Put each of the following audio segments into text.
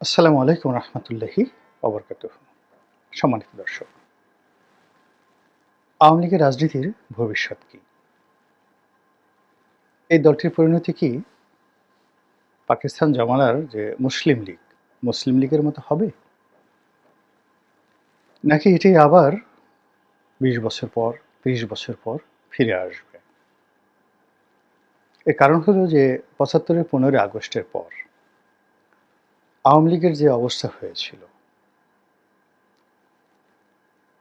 আসসালামু আলাইকুম রহমতুল্লাহি অবরকাত সম্মানিত দর্শক, আওয়ামী লীগের রাজনীতির ভবিষ্যৎ কি? এই দলটির পরিণতি কি? পাকিস্তান জমানার যে মুসলিম লীগ, মুসলিম লীগের মতো হবে? নাকি এটি আবার বিশ বছর পর, ত্রিশ বছর পর ফিরে আসবে? এর কারণ হলো যে পঁচাত্তরের পনেরোই আগস্টের পর আওয়ামী লীগের যে অবস্থা হয়েছিল,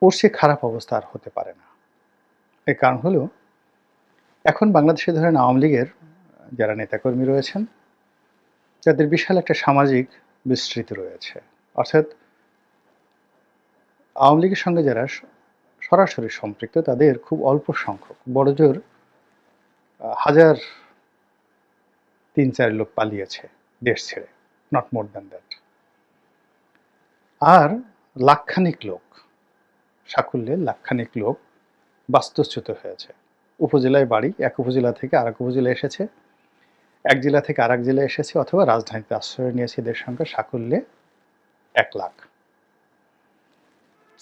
ওর সে খারাপ অবস্থা আর হতে পারে না। এর কারণ হলো, এখন বাংলাদেশে ধরেন আওয়ামী লীগের যারা নেতাকর্মী রয়েছেন, যাদের বিশাল একটা সামাজিক বিস্তৃতি রয়েছে। অর্থাৎ আওয়ামী লীগের সঙ্গে যারা সরাসরি সম্পৃক্ত, তাদের খুব অল্প সংখ্যক বড়জোর হাজার তিন চার লোক পালিয়েছে দেশ ছেড়ে। নট মোর দ্যান দ্যাট আর লাখখানিক লোক সাকুল্যে লাখখানিক লোক বাস্তুচ্যুত হয়েছে। উপজেলায় বাড়ি, এক উপজেলা থেকে আরেক উপজেলা এসেছে। এক জেলা থেকে আরেক জেলা এসেছে অথবা রাজধানীতে আশ্রয় নিয়েছে এদের সংখ্যা সাকুল্যে এক লাখ।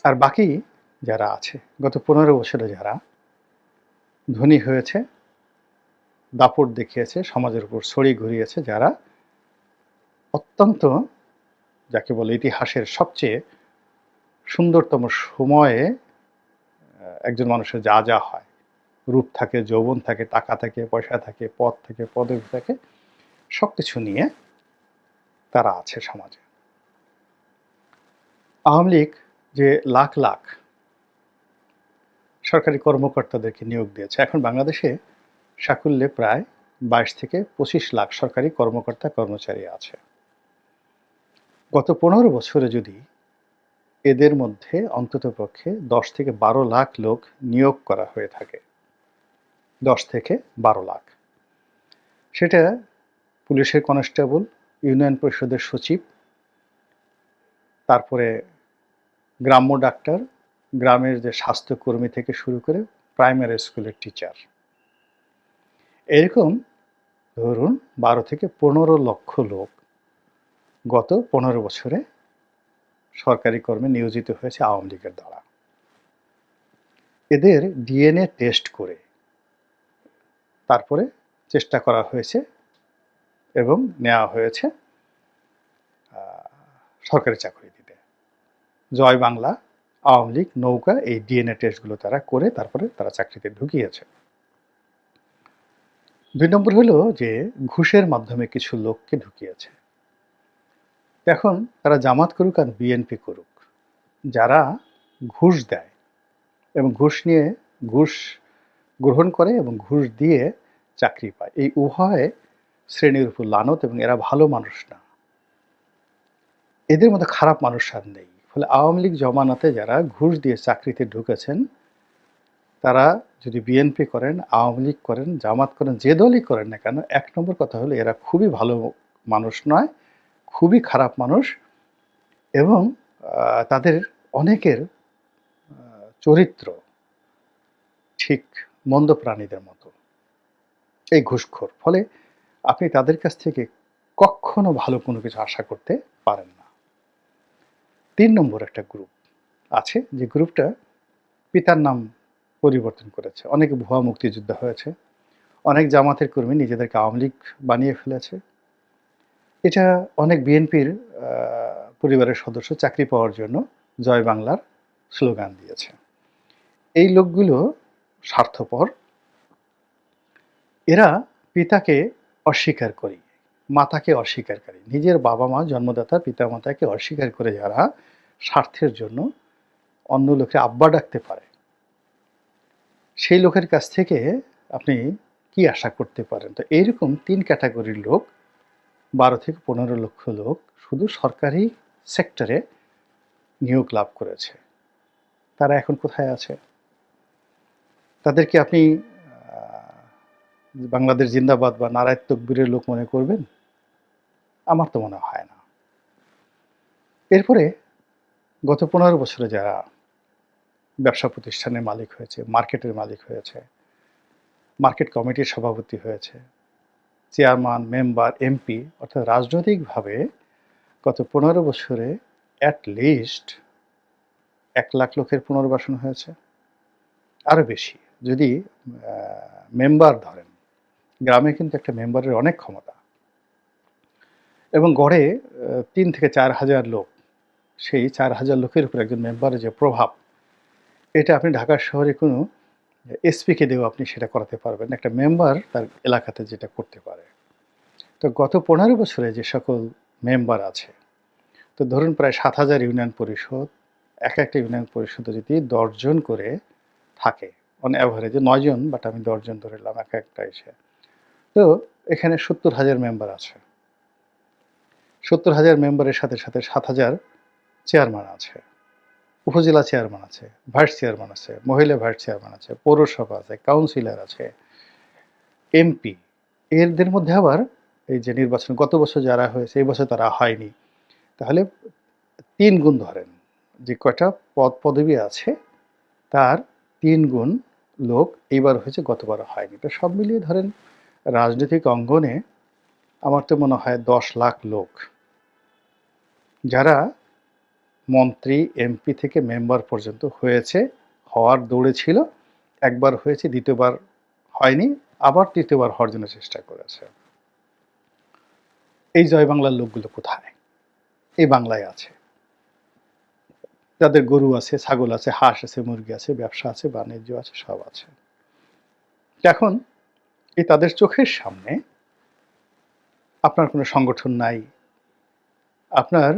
আর বাকি যারা আছে, গত পনেরো বছরে যারা ধনী হয়েছে, দাপট দেখিয়েছে, সমাজের উপর ছড়ি ঘুরিয়েছে, যারা অত্যন্ত, যাকে বলে ইতিহাসের সবচেয়ে সুন্দরতম সময়ে একজন মানুষের যা যা হয়। রূপ থাকে, যৌবন থাকে, টাকা থাকে, পয়সা থাকে, পদ থাকে, পদবি থাকে সব কিছু নিয়ে তারা আছে সমাজে। আওয়ামী লীগ যে লাখ লাখ সরকারি কর্মকর্তাদেরকে নিয়োগ দিয়েছে, এখন বাংলাদেশে সাকুল্যে প্রায় বাইশ থেকে পঁচিশ লাখ সরকারি কর্মকর্তা কর্মচারী আছে। গত পনেরো বছরে যদি এদের মধ্যে অন্ততপক্ষে দশ থেকে বারো লাখ লোক নিয়োগ করা হয়ে থাকে, দশ থেকে বারো লাখ। সেটা পুলিশের কনস্টেবল, ইউনিয়ন পরিষদের সচিব, তারপরে গ্রাম্য ডাক্তার, গ্রামের যে স্বাস্থ্যকর্মী থেকে শুরু করে প্রাইমারি স্কুলের টিচার। এরকম ধরুন বারো থেকে পনেরো লক্ষ লোক গত পনেরো বছরে সরকারি কর্মে নিয়োজিত হয়েছে আওয়ামী লীগের দ্বারা। এদের ডিএনএ টেস্ট করে তারপরে চেষ্টা করা হয়েছে এবং নেওয়া হয়েছে সরকারি চাকরি দিতে। জয় বাংলা, আওয়ামী লীগ নৌকা এই ডিএনএ টেস্টগুলো তারা করে তারপরে তারা চাকরিতে ঢুকিয়েছে। দুই নম্বর হলো যে ঘুষের মাধ্যমে কিছু লোককে ঢুকিয়েছে। এখন তারা জামাত করুক আর বিএনপি করুক। যারা ঘুষ দেয় এবং ঘুষ নিয়ে ঘুষ গ্রহণ করে এবং ঘুষ দিয়ে চাকরি পায়, এই উভয় শ্রেণির উপর লানত এবং এরা ভালো মানুষ না। এদের মধ্যে খারাপ মানুষ আর নেই। ফলে আওয়ামী লীগ জমানাতে যারা ঘুষ দিয়ে চাকরিতে ঢুকেছেন, তারা যদি বিএনপি করেন, আওয়ামী লীগ করেন, জামাত করেন, যে দলই করেন না কেন, এক নম্বর কথা হলো এরা খুবই ভালো মানুষ নয় খুবই খারাপ মানুষ এবং তাদের অনেকের চরিত্র ঠিক মন্দ প্রাণীদের মতো। এই ঘুষখোর। ফলে আপনি তাদের কাছ থেকে কখনো ভালো কোনো কিছু আশা করতে পারেন না। তিন নম্বর একটা গ্রুপ আছে, যে গ্রুপটা পিতার নাম পরিবর্তন করেছে। অনেক ভুয়া মুক্তিযোদ্ধা হয়েছে। অনেক জামাতের কর্মী নিজেদেরকে আওয়ামী লীগ বানিয়ে ফেলেছে। এটা অনেক বিএনপির পরিবারের সদস্য চাকরি পাওয়ার জন্য জয় বাংলার স্লোগান দিয়েছে। এই লোকগুলো স্বার্থপর। এরা পিতাকে অস্বীকার করি, মাতাকে অস্বীকারী নিজের বাবা মা, জন্মদাতা, পিতা মাতাকে অস্বীকার করে যারা স্বার্থের জন্য অন্য লোকে আব্বা ডাকতে পারে। সেই লোকের কাছ থেকে আপনি কি আশা করতে পারেন? তো এইরকম তিন ক্যাটাগরির লোক বারো থেকে পনেরো লক্ষ লোক শুধু সরকারি সেক্টরে নিয়োগ লাভ করেছে। তারা এখন কোথায় আছে? তাদেরকে আপনি বাংলাদেশ জিন্দাবাদ বা নারায়ণ তকবীরের লোক মনে করবেন? আমার তো মনে হয় না। এরপরে গত পনেরো বছরে যারা ব্যবসা প্রতিষ্ঠানের মালিক হয়েছে, মার্কেটের মালিক হয়েছে, মার্কেট কমিটির সভাপতি হয়েছে চেয়ারম্যান, মেম্বার, এমপি অর্থাৎ রাজনৈতিকভাবে গত পনেরো বছরে অ্যাট লিস্ট এক লাখ লোকের পুনর্বাসন হয়েছে। আরও বেশি, যদি মেম্বার ধরেন, গ্রামে কিন্তু একটা মেম্বারের অনেক ক্ষমতা এবং গড়ে তিন থেকে চার হাজার লোক, সেই চার হাজার লোকের উপর একজন মেম্বারের যে প্রভাব, এটা আপনি ঢাকা শহরে কোনো এসপিকে দিয়েও আপনি সেটা করাতে পারবেন। একটা মেম্বার তার এলাকাতে যেটা করতে পারে। তো গত পনেরো বছরে যে সকল মেম্বার আছে, তো ধরুন প্রায় সাত হাজার ইউনিয়ন পরিষদ, এক একটা ইউনিয়ন পরিষদে যদি দশজন করে থাকে অন অ্যাভারেজে নয়জন বাট আমি দশজন ধরে নিলাম, এক একটা এসে। তো এখানে সত্তর হাজার মেম্বার আছে। সত্তর হাজার মেম্বারের সাথে সাথে সাত হাজার চেয়ারম্যান আছে। উপজেলা চেয়ারম্যান আছে, ভাইস চেয়ারম্যান আছে, মহিলা ভাইস চেয়ারম্যান আছে, পৌরসভা আছে, কাউন্সিলর আছে, এমপি। এদের মধ্যে আবার এই যে নির্বাচন, গত বছর যারা হয়েছে, এই বছর তারা হয়নি। তাহলে তিন গুণ ধরেন, যে কয়টা পদ, পদবি আছে, তার তিন গুণ লোক এইবার হয়েছে, গতবার হয়নি। তো সব মিলিয়ে ধরেন, রাজনৈতিক অঙ্গনে আমার তো মনে হয় দশ লাখ লোক, যারা মন্ত্রী, এমপি থেকে মেম্বার পর্যন্ত হয়েছে, হওয়ার দৌড়ে ছিল, একবার হয়েছে, দ্বিতীয়বার হয়নি, আবার তৃতীয়বার হওয়ার জন্য চেষ্টা করেছে। এই জয় বাংলার লোকগুলো কোথায়? এই বাংলায় আছে। যাদের গরু আছে, ছাগল আছে, হাঁস আছে, মুরগি আছে, ব্যবসা আছে, বাণিজ্য আছে, সব আছে। এখন এই তাদের চোখের সামনে আপনার কোনো সংগঠন নাই আপনার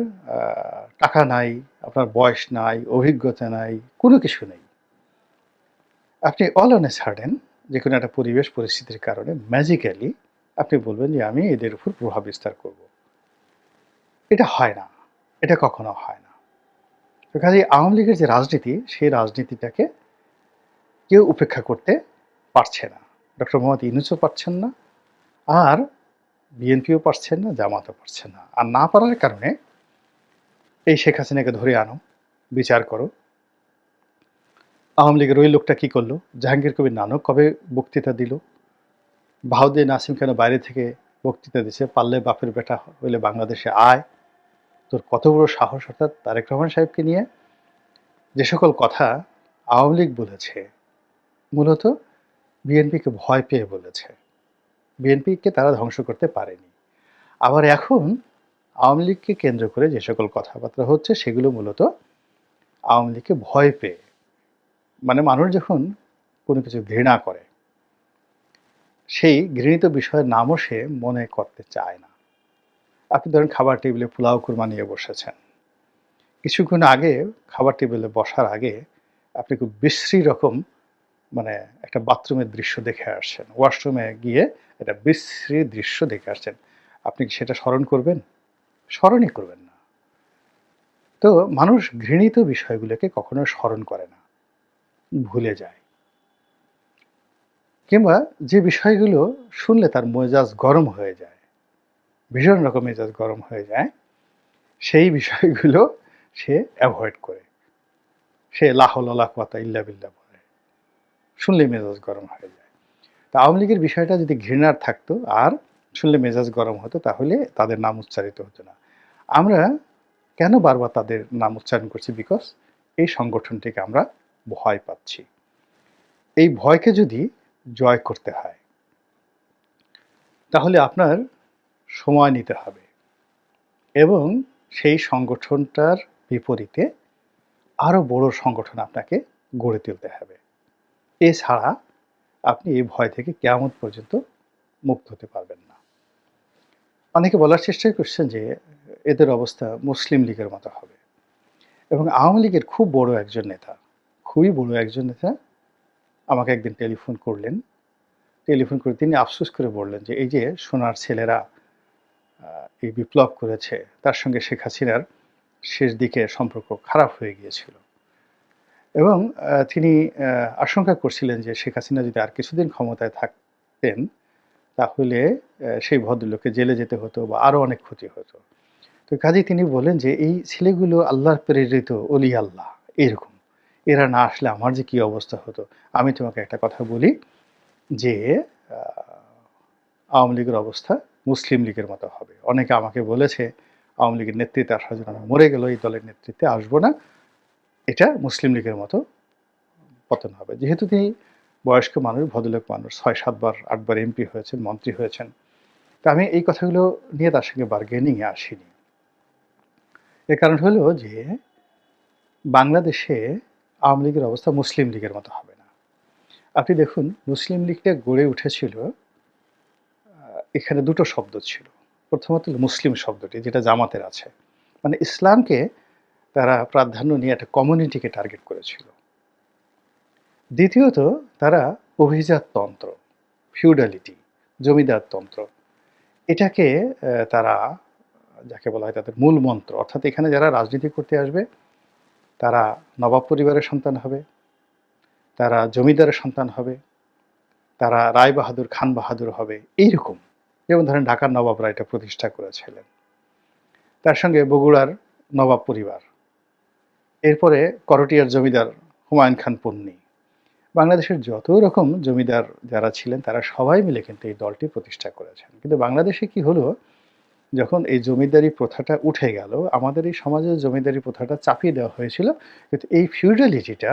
টাকা নাই, আপনার বয়স নাই, অভিজ্ঞতা নাই, কোনো কিছু নেই। আপনি অল অন এ সার্ডেন যে কোনো একটা পরিবেশ, পরিস্থিতির কারণে ম্যাজিক্যালি আপনি বলবেন যে আমি এদের উপর প্রভাব বিস্তার করব। এটা হয় না। এটা কখনো হয় না। তো কাজে আওয়ামী লীগের যে রাজনীতি, সেই রাজনীতিটাকে কেউ উপেক্ষা করতে পারছে না। ডক্টর মোহাম্মদ ইউনুসও পারছেন না। আর বিএনপিও পারছেন না, জামাতও পারছেন না। আর না পারার কারণে এই শেখ হাসিনাকে ধরে আনো, বিচার করো। আওয়ামী লীগের ওই লোকটা কী করল? জাহাঙ্গীর কবির নানক কবে বক্তৃতা দিল? বাহুদ্দিন নাসিম কেন বাইরে থেকে বক্তৃতা দিছে? পারলে বাপের বেটা হইলে বাংলাদেশে আয়। তোর কত বড় সাহস অর্থাৎ তারেক রহমান সাহেবকে নিয়ে? যে সকল কথা আওয়ামী লীগ বলেছে, মূলত বিএনপিকে ভয় পেয়ে বলেছে। বিএনপিকে তারা ধ্বংস করতে পারেনি। আবার এখন আওয়ামী লীগকে কেন্দ্র করে যে সকল কথাবার্তা হচ্ছে, সেগুলো মূলত আওয়ামী লীগকে ভয় পেয়ে। মানে মানুষ যখন কোনো কিছু ঘৃণা করে, সেই ঘৃণিত বিষয়ের নামও সে মনে করতে চায় না। আপনি ধরেন খাবার টেবিলে পোলাও কুরমা নিয়ে বসেছেন। কিছুক্ষণ আগে খাবার টেবিলে বসার আগে আপনি খুব বিশ্রী রকম মানে একটা বাথরুমের দৃশ্য দেখে আসছেন। ওয়াশরুমে গিয়ে একটা বিশ্রী দৃশ্য দেখে আসছেন। আপনি কি সেটা স্মরণ করবেন? স্মরণই করবেন না। তো মানুষ ঘৃণিত বিষয়গুলোকে কখনো স্মরণ করে না। ভুলে যায়। কিংবা যে বিষয়গুলো শুনলে তার মেজাজ গরম হয়ে যায়, ভীষণ রকম মেজাজ গরম হয়ে যায়, সেই বিষয়গুলো সে অ্যাভয়েড করে। সে লাহল লাখওয়াতা ইল্লা বিল্লা বলে। শুনলে মেজাজ গরম হয়ে যায়। তা আওয়ামী লীগের বিষয়টা যদি ঘৃণার থাকতো আর শুনলে মেজাজ গরম হতো, তাহলে তাদের নাম উচ্চারিত হতো না। আমরা কেন বারবার তাদের নাম উচ্চারণ করছি? বিকজ এই সংগঠনটিকে আমরা ভয় পাচ্ছি। এই ভয়কে যদি জয় করতে হয়, তাহলে আপনার সময় নিতে হবে এবং সেই সংগঠনটার বিপরীতে আরও বড় সংগঠন আপনাকে গড়ে তুলতে হবে। এছাড়া আপনি এই ভয় থেকে কেমন পর্যন্ত মুক্ত হতে পারবেন না। অনেকে বলার চেষ্টা করছেন যে এদের অবস্থা মুসলিম লীগের মতো হবে। এবং আওয়ামী লীগের খুব বড় একজন নেতা, খুবই বড় একজন নেতা আমাকে একদিন টেলিফোন করলেন। টেলিফোন করে তিনি আফসোস করে বললেন যে, এই যে সোনার ছেলেরা এই বিপ্লব করেছে, তার সঙ্গে শেখ হাসিনার শেষ দিকে সম্পর্ক খারাপ হয়ে গিয়েছিল। এবং তিনি আশঙ্কা করছিলেন যে শেখ হাসিনা যদি আর কিছুদিন ক্ষমতায় থাকতেন, তাহলে সেই ভদ্রলোককে জেলে যেতে হতো বা আরও অনেক ক্ষতি হতো। তো কাজেই তিনি বলেন যে, এই ছেলেগুলো আল্লাহর প্রেরিত অলি আল্লাহ, এরকম। এরা না আসলে আমার যে কি অবস্থা হতো। আমি তোমাকে একটা কথা বলি যে আওয়ামী লীগের অবস্থা মুসলিম লীগের মতো হবে। অনেকে আমাকে বলেছে, আওয়ামী লীগের নেতৃত্বে আসার জন্য আমি মরে গেল এই দলের নেতৃত্বে আসব না। এটা মুসলিম লীগের মতো পতন হবে। যেহেতু তিনি বয়স্ক মানুষ, ভদ্রলোক মানুষ, ছয় সাতবার আটবার এমপি হয়েছেন, মন্ত্রী হয়েছেন। তা আমি এই কথাগুলো নিয়ে তার সঙ্গে বার্গেনিংয়ে আসিনি। এর কারণ হলো যে বাংলাদেশে আওয়ামী লীগের অবস্থা মুসলিম লীগের মতো হবে না। আপনি দেখুন, মুসলিম লীগটা গড়ে উঠেছিল এখানে দুটো শব্দ ছিল। প্রথমত মুসলিম শব্দটি, যেটা জামাতের আছে। মানে ইসলামকে তারা প্রাধান্য নিয়ে একটা কমিউনিটিকে টার্গেট করেছিল। দ্বিতীয়ত, তারা অভিজাততন্ত্র ফিউডালিটি জমিদারতন্ত্র এটাকে তারা, যাকে বলা হয় তাদের মূল মন্ত্র, অর্থাৎ এখানে যারা রাজনীতি করতে আসবে, তারা নবাব পরিবারের সন্তান হবে, তারা জমিদারের সন্তান হবে, তারা রায় বাহাদুর, খান বাহাদুর হবে, এইরকম। যেমন ধরেন ঢাকার নবাবরা এটা প্রতিষ্ঠা করেছিলেন। তার সঙ্গে বগুড়ার নবাব পরিবার এরপরে করটিয়ার জমিদার হুমায়ুন খান পন্নী। বাংলাদেশের যত রকম জমিদার যারা ছিলেন, তারা সবাই মিলে কিন্তু এই দলটি প্রতিষ্ঠা করেছেন। কিন্তু বাংলাদেশে কি হলো? যখন এই জমিদারি প্রথাটা উঠে গেল, আমাদের এই সমাজে জমিদারি প্রথাটা চাপিয়ে দেওয়া হয়েছিল, কিন্তু এই ফিউডালিটিটা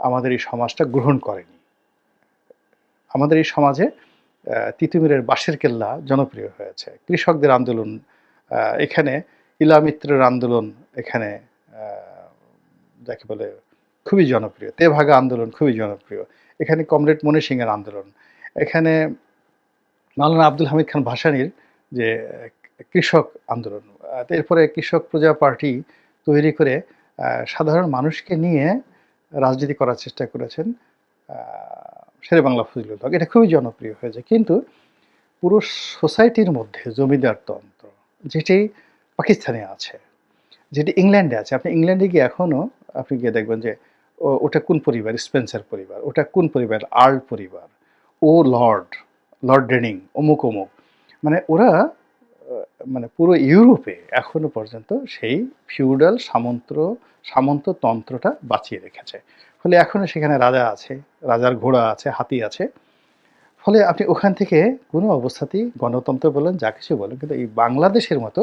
আমাদের এই সমাজটা গ্রহণ করেনি। আমাদের এই সমাজে তিতুমিরের বাঁশের কেল্লা জনপ্রিয় হয়েছে। কৃষকদের আন্দোলন এখানে ইলামিত্রের আন্দোলন এখানে যাকে বলে খুবই জনপ্রিয়, তেভাগা আন্দোলন খুবই জনপ্রিয়, এখানে কমরেড মনি সিংয়ের আন্দোলন, এখানে মাওলানা আব্দুল হামিদ খান ভাসানির যে কৃষক আন্দোলন এরপরে কৃষক প্রজা পার্টি তৈরি করে সাধারণ মানুষকে নিয়ে রাজনীতি করার চেষ্টা করেছেন শেরে বাংলা ফজলুল হক। এটা খুবই জনপ্রিয় হয়েছে, কিন্তু পুরো সোসাইটির মধ্যে জমিদারতন্ত্র যেটি পাকিস্তানে আছে, যেটি ইংল্যান্ডে আছে, আপনি ইংল্যান্ডে গিয়ে এখনও আপনি গিয়ে দেখবেন যে ওটা কোন পরিবার? স্পেন্সার পরিবার। ওটা কোন পরিবার? আর্ল পরিবার। ও, লর্ড লর্ড ডেনিং, অমুক অমুক। মানে ওরা মানে পুরো ইউরোপে এখনও পর্যন্ত সেই ফিউডাল সামন্ত সামন্ততন্ত্রটা বাঁচিয়ে রেখেছে। ফলে এখনও সেখানে রাজা আছে, রাজার ঘোড়া আছে, হাতি আছে। ফলে আপনি ওখান থেকে কোনো অবস্থাতেই গণতন্ত্র বলেন, যা কিছু বলেন, কিন্তু এই বাংলাদেশের মতো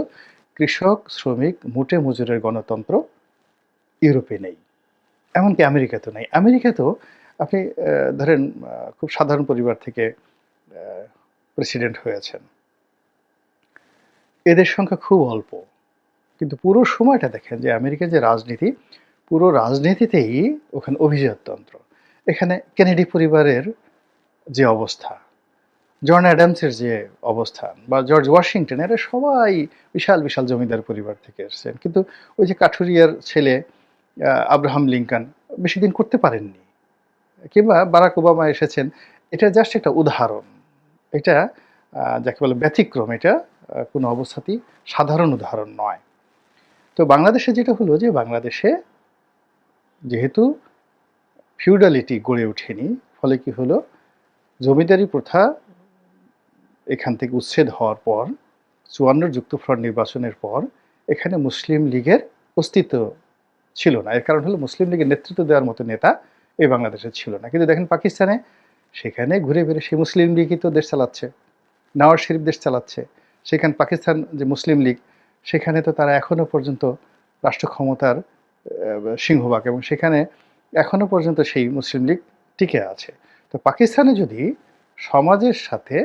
কৃষক, শ্রমিক, মুটে মজুরের গণতন্ত্র ইউরোপে নেই। এমনকি আমেরিকাতেও নেই। আমেরিকাতেও আপনি ধরেন খুব সাধারণ পরিবার থেকে প্রেসিডেন্ট হয়েছেন। এদের সংখ্যা খুব অল্প। কিন্তু পুরো সময়টা দেখেন যে আমেরিকার যে রাজনীতি, পুরো রাজনীতিতেই ওখানে অভিজাততন্ত্র। এখানে কেনেডি পরিবারের যে অবস্থা, জন অ্যাডামসের যে অবস্থান বা জর্জ ওয়াশিংটন এরা সবাই বিশাল বিশাল জমিদার পরিবার থেকে এসেছেন। কিন্তু ওই যে কাঠুরিয়ার ছেলে আব্রাহাম লিঙ্কন বেশি দিন করতে পারেননি। কিংবা বারাক ওবামা এসেছেন, এটা জাস্ট একটা উদাহরণ। এটা যাকে বলে ব্যতিক্রম, এটা কোনো অবস্থাতেই সাধারণ উদাহরণ নয়। তো বাংলাদেশে যেটা হলো যে, বাংলাদেশে যেহেতু ফিউডালিটি গড়ে ওঠেনি, ফলে কি হলো? জমিদারি প্রথা এখান থেকে উচ্ছেদ হওয়ার পর, চুয়ান্নর যুক্তফ্রন্ট নির্বাচনের পর, এখানে মুসলিম লীগের অস্তিত্ব ছিল না। এর কারণ হলো মুসলিম লীগের নেতৃত্ব দেওয়ার মতো নেতা এই বাংলাদেশে ছিল না। কিন্তু দেখেন পাকিস্তানে, সেখানে ঘুরে ফিরে সেই মুসলিম লীগই তো দেশ চালাচ্ছে, নওয়াজ শরীফ দেশ চালাচ্ছে। সেখানে পাকিস্তান যে মুসলিম লীগ, সেখানে তো তারা এখনও পর্যন্ত রাষ্ট্র ক্ষমতার সিংহভাগ এবং সেখানে এখনও পর্যন্ত সেই মুসলিম লীগ টিকে আছে। তো পাকিস্তানে যদি সমাজের সাথে,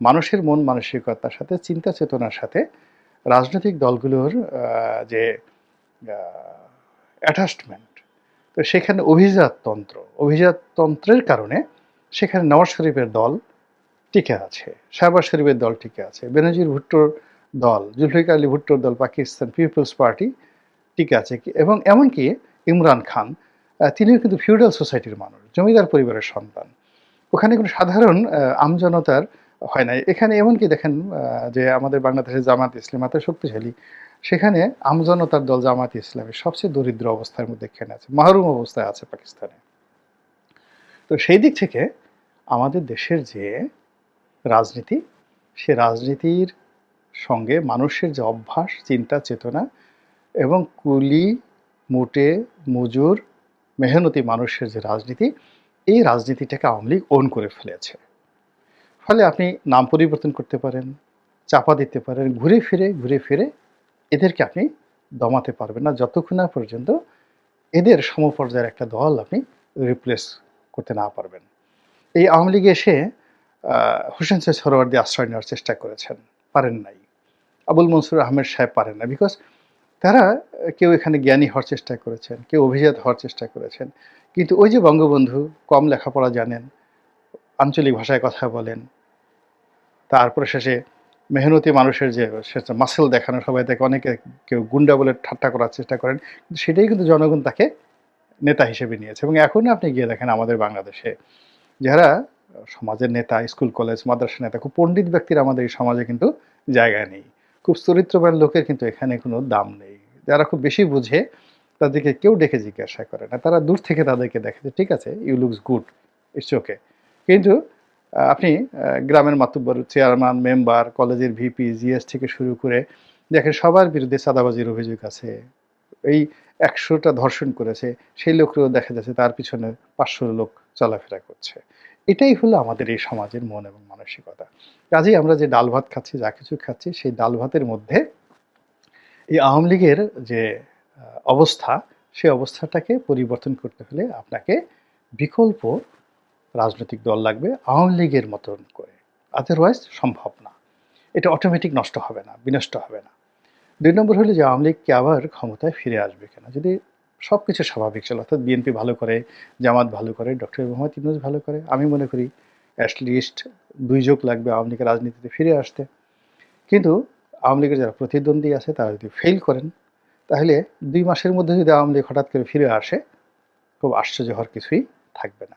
মানুষের মন মানসিকতার সাথে, চিন্তা চেতনার সাথে রাজনৈতিক দলগুলোর যে অ্যাটাচমেন্ট তো সেখানে অভিজাততন্ত্র, অভিজাততন্ত্রের কারণে সেখানে নওয়াজ শরীফের দল টিকে আছে, শাহবাজ শরীফের দল টিকে আছে, বেনজির ভুট্টোর দল, জুলফিকার আলী ভুট্টোর দল, পাকিস্তান পিপলস পার্টি টিকে আছে এবং এমনকি ইমরান খান তিনিও কিন্তু ফিউডাল সোসাইটির মানুষ, জমিদার পরিবারের সন্তান। ওখানে কোনো সাধারণ আমজনতার হয় না এখানে এমনকি দেখেন যে আমাদের বাংলাদেশের জামাত ইসলাম এত শক্তিশালী, সেখানে আমজনতার দল জামাত ইসলামের সবচেয়ে দরিদ্র অবস্থার মধ্যে এখানে আছে, মাহরুম অবস্থায় আছে পাকিস্তানে। তো সেই দিক থেকে আমাদের দেশের যে রাজনীতি, সে রাজনীতির সঙ্গে মানুষের যে অভ্যাস, চিন্তা, চেতনা এবং কুলি, মোটে, মজুর, মেহনতি মানুষের যে রাজনীতি, এই রাজনীতিটাকে আওয়ামী লীগ ওন করে ফেলেছে। ফলে আপনি নাম পরিবর্তন করতে পারেন, চাপা দিতে পারেন, ঘুরে ফিরে ঘুরে ফিরে এদেরকে আপনি দমাতে পারবেন না। যতক্ষণ না পর্যন্ত এদের সমপর্যায়ের একটা দল আপনি রিপ্লেস করতে না পারবেন। এই আওয়ামী লীগে এসে হোসেন সৈয়দ সরোয়ার্দি আশ্রয় নেওয়ার চেষ্টা করেছেন, পারেন নাই। আবুল মনসুর আহমেদ সাহেব পারেন না বিকজ তারা কেউ এখানে জ্ঞানী হওয়ার চেষ্টা করেছেন, কেউ অভিজাত হওয়ার চেষ্টা করেছেন। কিন্তু ওই যে বঙ্গবন্ধু, কম লেখাপড়া জানেন, আঞ্চলিক ভাষায় কথা বলেন তারপরে শেষে মেহনতি মানুষের যে সেটা মাসেল দেখানো, সবাই তাকে অনেকে কেউ গুন্ডা বলে ঠাট্টা করার চেষ্টা করেন। কিন্তু সেটাই কিন্তু জনগণ তাকে নেতা হিসেবে নিয়েছে। এবং এখনও আপনি গিয়ে দেখেন আমাদের বাংলাদেশে যারা সমাজের নেতা, স্কুল, কলেজ মাদ্রাসা নেতা, খুব পণ্ডিত ব্যক্তির আমাদের এই সমাজে কিন্তু জায়গা নেই। খুব চরিত্রবান লোকের কিন্তু এখানে কোনো দাম নেই। যারা খুব বেশি বুঝে তাদেরকে কেউ ডেকে জিজ্ঞাসা করে না। তারা দূর থেকে তাদেরকে দেখে যে, ঠিক আছে you looks good it's okay কিন্তু আপনি গ্রামের মাতুব্বর চেয়ারম্যান মেম্বার কলেজের ভিপি জিএস থেকে শুরু করে দেখেন সবার বিরুদ্ধে চাঁদাবাজির অভিযোগ আছে। এই একশোটা ধর্ষণ করেছে, সেই লোককেও দেখা যাচ্ছে তার পিছনে পাঁচশো লোক চলাফেরা করছে। এটাই হলো আমাদের এই সমাজের মন এবং মানসিকতা। কাজেই আমরা যে ডাল ভাত খাচ্ছি, যা কিছু খাচ্ছি, সেই ডাল ভাতের মধ্যে এই আওয়ামী লীগের যে অবস্থা সেই অবস্থাটাকে পরিবর্তন করতে হলে আপনাকে বিকল্প রাজনৈতিক দল লাগবে, আওয়ামী লীগের মতন করে। আদারওয়াইজ সম্ভব না। এটা অটোমেটিক নষ্ট হবে না, বিনষ্ট হবে না। দুই নম্বর হলো যে আওয়ামী লীগকে আবার ক্ষমতায় ফিরে আসবে কেন? যদি সব কিছু স্বাভাবিক চলে, অর্থাৎ বিএনপি ভালো করে, জামাত ভালো করে ডক্টর মোহাম্মদ ইউনুস ভালো করে, আমি মনে করি অ্যাটলিস্ট দুই যোগ লাগবে আওয়ামী লীগের রাজনীতিতে ফিরে আসতে। কিন্তু আওয়ামী লীগের যারা প্রতিদ্বন্দ্বী আছে, তারা যদি ফেল করেন, তাহলে দুই মাসের মধ্যে যদি আওয়ামী লীগ হঠাৎ করে ফিরে আসে, খুব আশ্চর্য হওয়ার কিছুই থাকবে না।